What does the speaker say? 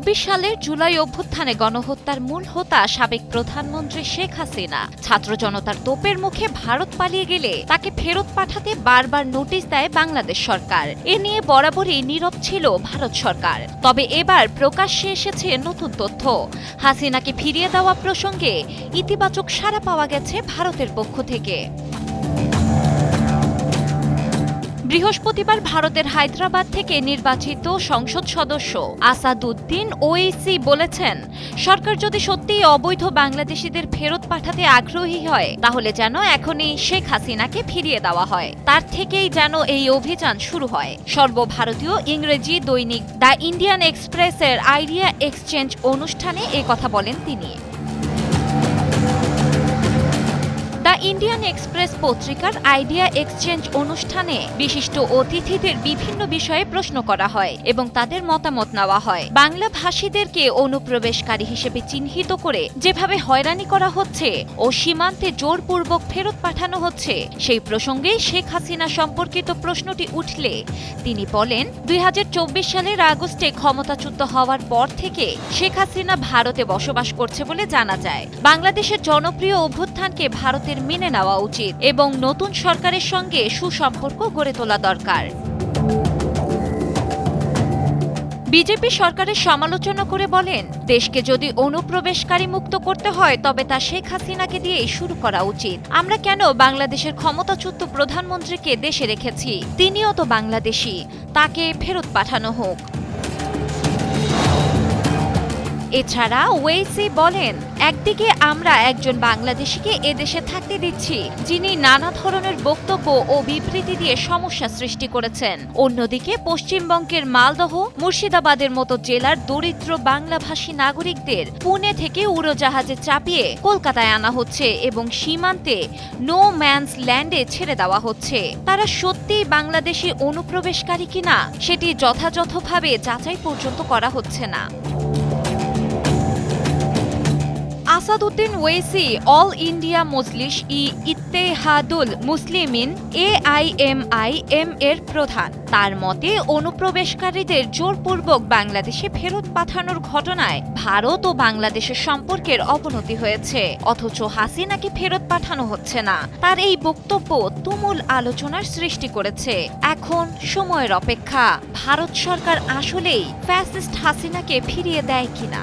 সালের জুলাই অভ্যুত্থানে গণহত্যার মূল হোতা সাবেক প্রধানমন্ত্রী শেখ হাসিনা। ছাত্র জনতার তোপের মুখে ভারত পালিয়ে গেলে তাকে ফেরত পাঠাতে বারবার নোটিশ দেয় বাংলাদেশ সরকার। এ নিয়ে বরাবরই নীরব ছিল ভারত সরকার। তবে এবার প্রকাশ্যে এসেছে নতুন তথ্য। হাসিনাকে ফিরিয়ে দেওয়া প্রসঙ্গে ইতিবাচক সাড়া পাওয়া গেছে ভারতের পক্ষ থেকে। বৃহস্পতিবার ভারতের হায়দ্রাবাদ থেকে নির্বাচিত সংসদ সদস্য আসাদুদ্দিন ওইসি বলেছেন, সরকার যদি সত্যিই অবৈধ বাংলাদেশিদের ফেরত পাঠাতে আগ্রহী হয়, তাহলে যেন এখনই শেখ হাসিনাকে ফিরিয়ে দেওয়া হয়। তার থেকেই যেন এই অভিযান শুরু হয়। সর্বভারতীয় ইংরেজি দৈনিক দ্য ইন্ডিয়ান এক্সপ্রেসের আইডিয়া এক্সচেঞ্জ অনুষ্ঠানে কথা বলেন তিনি। ইন্ডিয়ান এক্সপ্রেস পত্রিকার আইডিয়া এক্সচেঞ্জ অনুষ্ঠানে বিশিষ্ট অতিথিদের বিভিন্ন বিষয়ে প্রশ্ন করা হয় এবং তাদের মতামত নেওয়া হয়। বাংলা ভাষীদেরকে অনুপ্রবেশকারী হিসেবে চিহ্নিত করে যেভাবে হয়রানি করা হচ্ছে ও সীমান্তে জোরপূর্বক ফেরত পাঠানো হচ্ছে, সেই প্রসঙ্গে শেখ হাসিনা সম্পর্কিত প্রশ্নটি উঠলে তিনি বলেন, দুই হাজার চব্বিশ সালের আগস্টে ক্ষমতাচ্যুত হওয়ার পর থেকে শেখ হাসিনা ভারতে বসবাস করছে বলে জানা যায়। বাংলাদেশের জনপ্রিয় অভ্যুত্থানকে ভারতের মেনে নেওয়া উচিত এবং নতুন সরকারের সঙ্গে সুসম্পর্ক গড়ে তোলা দরকার। বিজেপি সরকারের সমালোচনা করে বলেন, দেশকে যদি অনুপ্রবেশকারী মুক্ত করতে হয়, তবে তা শেখ হাসিনাকে দিয়েই শুরু করা উচিত। আমরা কেন বাংলাদেশের ক্ষমতাচ্যুত প্রধানমন্ত্রীকে দেশে রেখেছি? তিনিও তো বাংলাদেশি, তাকে ফেরত পাঠানো হোক। এছাড়া ওয়েসি বলেন, একদিকে আমরা একজন বাংলাদেশিকে এদেশে থাকতে দিচ্ছি, যিনি নানা ধরনের বক্তব্য ও বিবৃতি দিয়ে সমস্যা সৃষ্টি করেছেন। অন্যদিকে পশ্চিমবঙ্গের মালদহ, মুর্শিদাবাদের মতো জেলার দরিদ্র বাংলাভাষী নাগরিকদের পুনে থেকে উড়োজাহাজে চাপিয়ে কলকাতায় আনা হচ্ছে এবং সীমান্তে নো ম্যানস ল্যান্ডে ছেড়ে দেওয়া হচ্ছে। তারা সত্যিই বাংলাদেশি অনুপ্রবেশকারী কিনা, সেটি যথাযথভাবে যাচাই পর্যন্ত করা হচ্ছে না। Asaduddin Owaisi, All India Majlis e Ittehadul Muslimeen, AIMIM এর প্রধান। তার মতে, অনুপ্রবেশকারীদের জোরপূর্বক বাংলাদেশে ফেরত পাঠানোর ঘটনায় ভারত ও বাংলাদেশের সম্পর্কের অবনতি হয়েছে। অথচ হাসিনাকে ফেরত পাঠানো হচ্ছে না। তার এই বক্তব্য তুমুল আলোচনার সৃষ্টি করেছে। এখন সময়ের অপেক্ষা। ভারত সরকার আসলেই ফ্যাসিস্ট হাসিনাকে ফিরিয়ে দেয় কিনা?